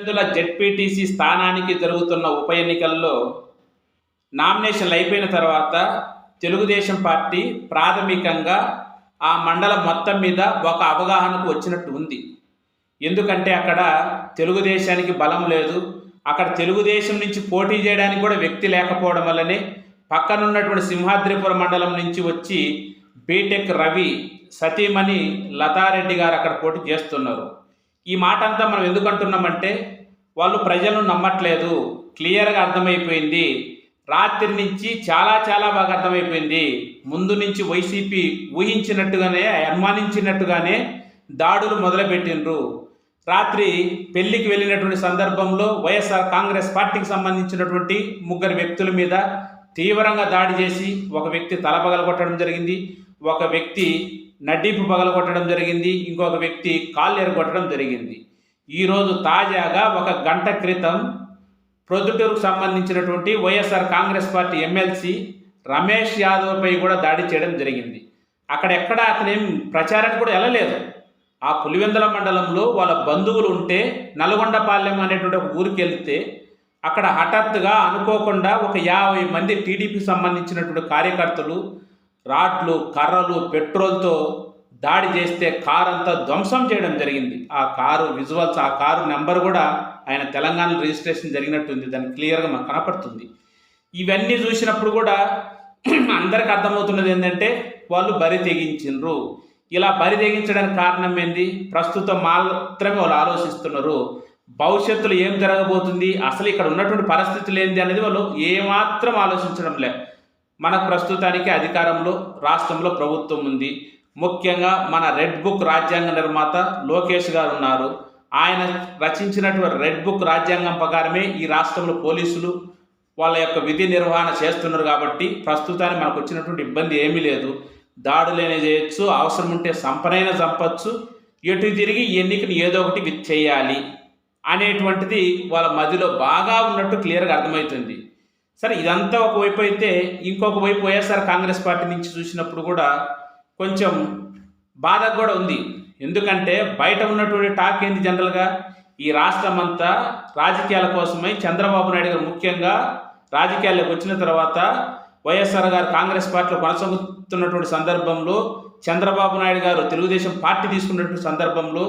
పంతొమ్మిదిల ZPTC స్థానానికి జరుగుతున్న ఉప ఎన్నికల్లో నామినేషన్లు అయిపోయిన తర్వాత తెలుగుదేశం పార్టీ ప్రాథమికంగా ఆ మండలం మొత్తం మీద ఒక అవగాహనకు వచ్చినట్టు ఉంది. ఎందుకంటే అక్కడ తెలుగుదేశానికి బలం లేదు. అక్కడ తెలుగుదేశం నుంచి పోటీ చేయడానికి కూడా వ్యక్తి లేకపోవడం వల్లనే పక్కనున్నటువంటి సింహాద్రిపురం మండలం నుంచి వచ్చి బీటెక్ రవి సతీమణి లతారెడ్డి గారు అక్కడ పోటీ చేస్తున్నారు. ఈ మాట అంతా మనం ఎందుకు అంటున్నామంటే వాళ్ళు ప్రజలను నమ్మట్లేదు. క్లియర్గా అర్థమైపోయింది. రాత్రి నుంచి చాలా చాలా బాగా అర్థమైపోయింది. ముందు నుంచి వైసీపీ ఊహించినట్టుగానే అనుమానించినట్టుగానే దాడులు మొదలుపెట్టిండ్రు. రాత్రి పెళ్ళికి వెళ్ళినటువంటి సందర్భంలో వైఎస్ఆర్ కాంగ్రెస్ పార్టీకి సంబంధించినటువంటి ముగ్గురు వ్యక్తుల మీద తీవ్రంగా దాడి చేసి ఒక వ్యక్తి తలపగలగొట్టడం జరిగింది. ఒక వ్యక్తి నడ్డీపు పగలగొట్టడం జరిగింది ఇంకొక వ్యక్తి కాళ్ళు ఎరగొట్టడం జరిగింది. ఈరోజు తాజాగా ఒక గంట క్రితం ప్రొద్దుటూరుకు సంబంధించినటువంటి YSR Congress party MLC Ramesh యాదవ్పై కూడా దాడి చేయడం జరిగింది. అక్కడెక్కడ అతనేం ప్రచారానికి కూడా వెళ్ళలేదు. ఆ పులివెందుల మండలంలో వాళ్ళ బంధువులు ఉంటే నల్గొండపాలెం అనేటువంటి ఒక ఊరికి వెళ్తే అక్కడ హఠాత్తుగా అనుకోకుండా ఒక యాభై మంది టీడీపీకి సంబంధించినటువంటి కార్యకర్తలు రాడ్లు కర్రలు పెట్రోల్తో దాడి చేస్తే కారు అంతా ధ్వంసం చేయడం జరిగింది. ఆ కారు విజువల్స్ ఆ కారు నెంబర్ కూడా ఆయన తెలంగాణ రిజిస్ట్రేషన్ జరిగినట్టుంది. దాన్ని క్లియర్గా మాకు కనపడుతుంది. ఇవన్నీ చూసినప్పుడు కూడా అందరికి అర్థమవుతున్నది ఏంటంటే వాళ్ళు బరి తెగించిండ్రు ఇలా బరి తెగించడానికి కారణం ఏంది? ప్రస్తుతం మాత్రమే వాళ్ళు ఆలోచిస్తున్నారు. భవిష్యత్తులో ఏం జరగబోతుంది? అసలు ఇక్కడ ఉన్నటువంటి పరిస్థితులు ఏంది అనేది వాళ్ళు ఏమాత్రం ఆలోచించడం లేదు మన ప్రస్తుతానికి అధికారంలో రాష్ట్రంలో ప్రభుత్వం ఉంది. ముఖ్యంగా మన రెడ్ బుక్ రాజ్యాంగ నిర్మాత లోకేష్ గారు ఉన్నారు. ఆయన రచించినటువంటి రెడ్ బుక్ రాజ్యాంగం ప్రకారమే ఈ రాష్ట్రంలో పోలీసులు వాళ్ళ యొక్క విధి నిర్వహణ చేస్తున్నారు కాబట్టి ప్రస్తుతానికి మనకు వచ్చినటువంటి ఇబ్బంది ఏమీ లేదు. దాడులైనా చేయొచ్చు అవసరం ఉంటే సంపనైనా చంపచ్చు ఎటు తిరిగి ఎన్నికను ఏదో ఒకటి విత్ చేయాలి అనేటువంటిది వాళ్ళ మధ్యలో బాగా ఉన్నట్టు క్లియర్గా అర్థమవుతుంది. సరే ఇదంతా ఒకవైపు అయితే ఇంకొక వైపు వైఎస్ఆర్ కాంగ్రెస్ పార్టీ నుంచి చూసినప్పుడు కూడా కొంచెం బాధ కూడా ఉంది. ఎందుకంటే బయట ఉన్నటువంటి టాక్ ఏంది జనరల్గా? ఈ రాష్ట్రం అంతా రాజకీయాల కోసమై చంద్రబాబు నాయుడు గారు ముఖ్యంగా రాజకీయాల్లోకి వచ్చిన తర్వాత వైఎస్ఆర్ గారు కాంగ్రెస్ పార్టీలో కొనసాగుతున్నటువంటి సందర్భంలో చంద్రబాబు నాయుడు గారు తెలుగుదేశం పార్టీ తీసుకున్నటువంటి సందర్భంలో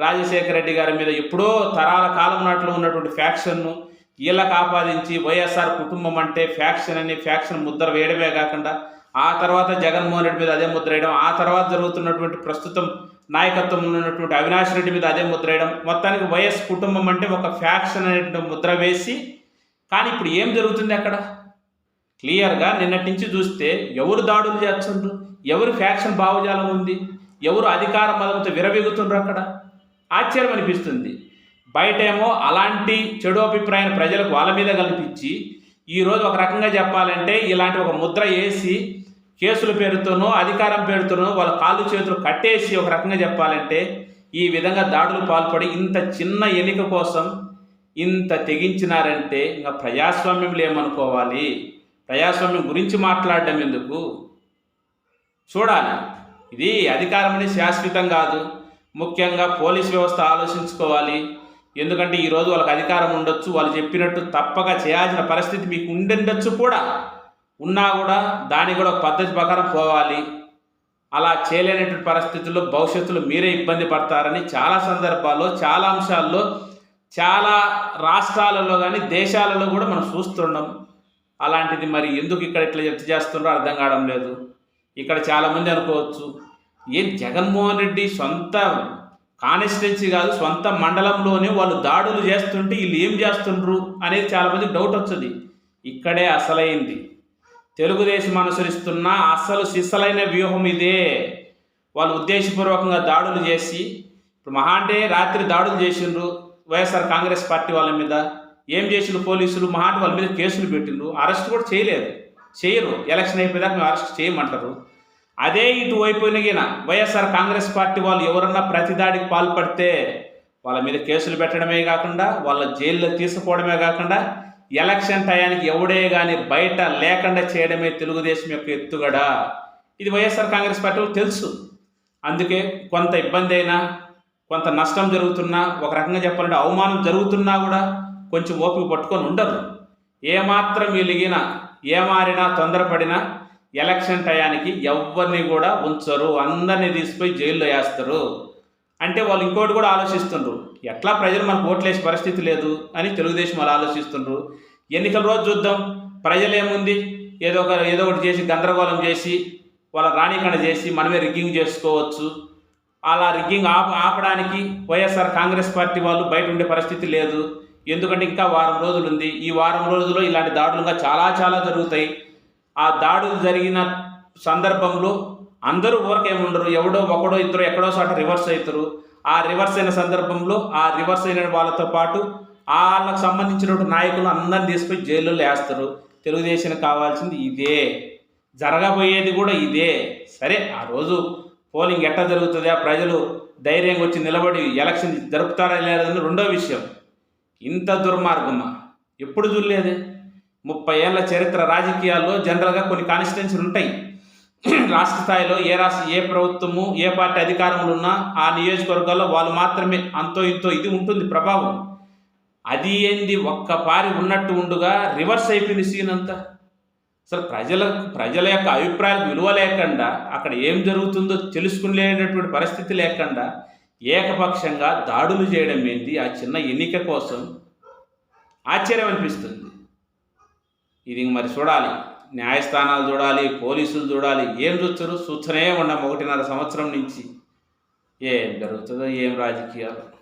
రాజశేఖర రెడ్డి గారి మీద ఎప్పుడో తరాల కాలం నాటిలో ఉన్నటువంటి ఫ్యాక్షన్ను వీళ్ళకు ఆపాదించి వైఎస్ఆర్ కుటుంబం అంటే ఫ్యాక్షన్ అని ఫ్యాక్షన్ ముద్ర వేయడమే కాకుండా ఆ తర్వాత జగన్మోహన్ రెడ్డి మీద అదే ముద్ర వేయడం ఆ తర్వాత జరుగుతున్నటువంటి ప్రస్తుతం నాయకత్వంలో ఉన్నటువంటి అవినాష్ రెడ్డి మీద అదే ముద్ర వేయడం మొత్తానికి వైఎస్ కుటుంబం అంటే ఒక ఫ్యాక్షన్ అనేటువంటి ముద్ర వేసి కానీ ఇప్పుడు ఏం జరుగుతుంది అక్కడ? క్లియర్గా నిన్నటి నుంచి చూస్తే ఎవరు దాడులు చేస్తుండ్రు? ఎవరు ఫ్యాక్షన్ భావజాలం ఉంది? ఎవరు అధికార మదంతో విరవీగుతుండ్రు అక్కడ? ఆశ్చర్యం అనిపిస్తుంది. బయటేమో అలాంటి చెడు అభిప్రాయాన్ని ప్రజలకు వాళ్ళ మీద కల్పించి ఈరోజు ఒక రకంగా చెప్పాలంటే ఇలాంటి ఒక ముద్ర వేసి కేసుల పేరుతోనో అధికారం పేరుతోనో వాళ్ళ కాళ్ళు చేతులు కట్టేసి ఒక రకంగా చెప్పాలంటే ఈ విధంగా దాడులు పాల్పడి ఇంత చిన్న ఎన్నిక కోసం ఇంత తెగించినారంటే ఇంకా ప్రజాస్వామ్యంలో ఏమనుకోవాలి ప్రజాస్వామ్యం గురించి మాట్లాడడం ఎందుకు? చూడాలి. ఇది అధికారం అనేది శాశ్వతం కాదు. ముఖ్యంగా పోలీస్ వ్యవస్థ ఆలోచించుకోవాలి. ఎందుకంటే ఈరోజు వాళ్ళకి అధికారం ఉండొచ్చు వాళ్ళు చెప్పినట్టు తప్పక చేయాల్సిన పరిస్థితి మీకు ఉండిండొచ్చు కూడా. ఉన్నా కూడా దాని కూడా ఒక పద్ధతి ప్రకారం పోవాలి. అలా చేయలేనటువంటి పరిస్థితుల్లో భవిష్యత్తులో మీరే ఇబ్బంది పడతారని చాలా సందర్భాల్లో చాలా అంశాల్లో చాలా రాష్ట్రాలలో కానీ దేశాలలో కూడా మనం చూస్తున్నాం. అలాంటిది మరి ఎందుకు ఇక్కడ ఇట్లా ఎత్తు చేస్తున్నారో అర్థం కావడం లేదు. ఇక్కడ చాలామంది అనుకోవచ్చు ఏం జగన్మోహన్ రెడ్డి సొంత కాన్స్టిట్యున్సీ కాదు సొంత మండలంలోనే వాళ్ళు దాడులు చేస్తుంటే వీళ్ళు ఏం చేస్తుండ్రు అనేది చాలామంది డౌట్ వచ్చింది ఇక్కడే అసలైంది. తెలుగుదేశం అనుసరిస్తున్న అసలు సిసలైన వ్యూహం ఇదే. వాళ్ళు ఉద్దేశపూర్వకంగా దాడులు చేసి ఇప్పుడు మహా అంటే రాత్రి దాడులు చేసిండ్రు వైఎస్ఆర్ కాంగ్రెస్ పార్టీ వాళ్ళ మీద. ఏం చేసిండ్రు పోలీసులు? మహా వాళ్ళ మీద కేసులు పెట్టిండ్రు. అరెస్ట్ కూడా చేయలేదు. చేయరు. ఎలక్షన్ అయిపోయాక మేము అరెస్ట్ చేయమంటారు. అదే ఇటు వైపునగిన వైఎస్ఆర్ కాంగ్రెస్ పార్టీ వాళ్ళు ఎవరన్నా ప్రతిదాడికి పాల్పడితే వాళ్ళ మీద కేసులు పెట్టడమే కాకుండా వాళ్ళ జైల్లో తీసుకోవడమే కాకుండా ఎలక్షన్ టయానికి ఎవడే కానీ బయట లేకుండా చేయడమే తెలుగుదేశం యొక్క ఎత్తుగడ. ఇది వైఎస్ఆర్ కాంగ్రెస్ పార్టీ తెలుసు. అందుకే కొంత ఇబ్బంది అయినా కొంత నష్టం జరుగుతున్నా ఒక రకంగా చెప్పాలంటే అవమానం జరుగుతున్నా కూడా కొంచెం ఓపిక పట్టుకొని ఉండరు. ఏమాత్రం వెలిగిన ఏమారినా తొందరపడినా ఎలక్షన్ టయానికి ఎవరిని కూడా ఉంచరు అందరినీ తీసుకుపోయి జైల్లో వేస్తారు. అంటే వాళ్ళు ఇంకోటి కూడా ఆలోచిస్తుండ్రు ఎట్లా ప్రజలు మనకు ఓట్లేసే పరిస్థితి లేదు అని తెలుగుదేశం వాళ్ళు ఆలోచిస్తుండ్రు. ఎన్నికల రోజు చూద్దాం ప్రజలు ఏముంది ఏదో ఒక ఏదో ఒకటి చేసి గందరగోళం చేసి వాళ్ళ రాణికణ చేసి మనమే రిగ్గింగ్ చేసుకోవచ్చు. అలా రిగ్గింగ్ ఆప ఆపడానికి వైఎస్ఆర్ కాంగ్రెస్ పార్టీ వాళ్ళు బయట ఉండే పరిస్థితి లేదు. ఎందుకంటే ఇంకా వారం రోజులు ఉంది ఈ వారం రోజుల్లో ఇలాంటి దాడులు ఇంకా చాలా చాలా జరుగుతాయి. ఆ దాడులు జరిగిన సందర్భంలో అందరూ ఊరకే ఉండరు. ఎవడో ఒకడో ఇద్దరు ఎక్కడో చోట రివర్స్ అవుతారు. ఆ రివర్స్ అయిన సందర్భంలో ఆ రివర్స్ అయిన వాళ్ళతో పాటు వాళ్ళకు సంబంధించినటువంటి నాయకులు అందరిని తీసుకొని జైల్లో వేస్తారు తెలుగుదేశం కావాల్సింది ఇదే. జరగబోయేది కూడా ఇదే. సరే ఆ రోజు పోలింగ్ ఎట్లా జరుగుతుంది? ఆ ప్రజలు ధైర్యంగా వచ్చి నిలబడి ఎలక్షన్ జరుపుతారా లేదని రెండో విషయం. ఇంత దుర్మార్గమా? ఎప్పుడు చూడలేదే. ముప్పై ఏళ్ళ చరిత్ర రాజకీయాల్లో జనరల్గా కొన్ని కాన్స్టిట్యున్సీలు ఉంటాయి. రాష్ట్ర స్థాయిలో ఏ రాష్ట్ర ఏ ప్రభుత్వము ఏ పార్టీ అధికారంలో ఉన్నా ఆ నియోజకవర్గాల్లో వాళ్ళు మాత్రమే అంతో ఇంతో ఇది ఉంటుంది ప్రభావం. అది ఏంది? ఒక్క పారి ఉన్నట్టు ఉండుగా రివర్స్ అయిపోయింది సీన్ అంతా. అసలు ప్రజల ప్రజల యొక్క అభిప్రాయాలకు విలువ లేకుండా అక్కడ ఏం జరుగుతుందో తెలుసుకునేటటువంటి పరిస్థితి లేకుండా ఏకపక్షంగా దాడులు చేయడం ఏంటి ఆ చిన్న ఎన్నిక కోసం ఆశ్చర్యం అనిపిస్తుంది. ఇది మరి చూడాలి. న్యాయస్థానాలు చూడాలి పోలీసులు చూడాలి ఏం చూస్తారు చూస్తూనే ఉండం ఒకటిన్నర సంవత్సరం నుంచి. ఏం జరుగుతుందో ఏం రాజకీయాలు?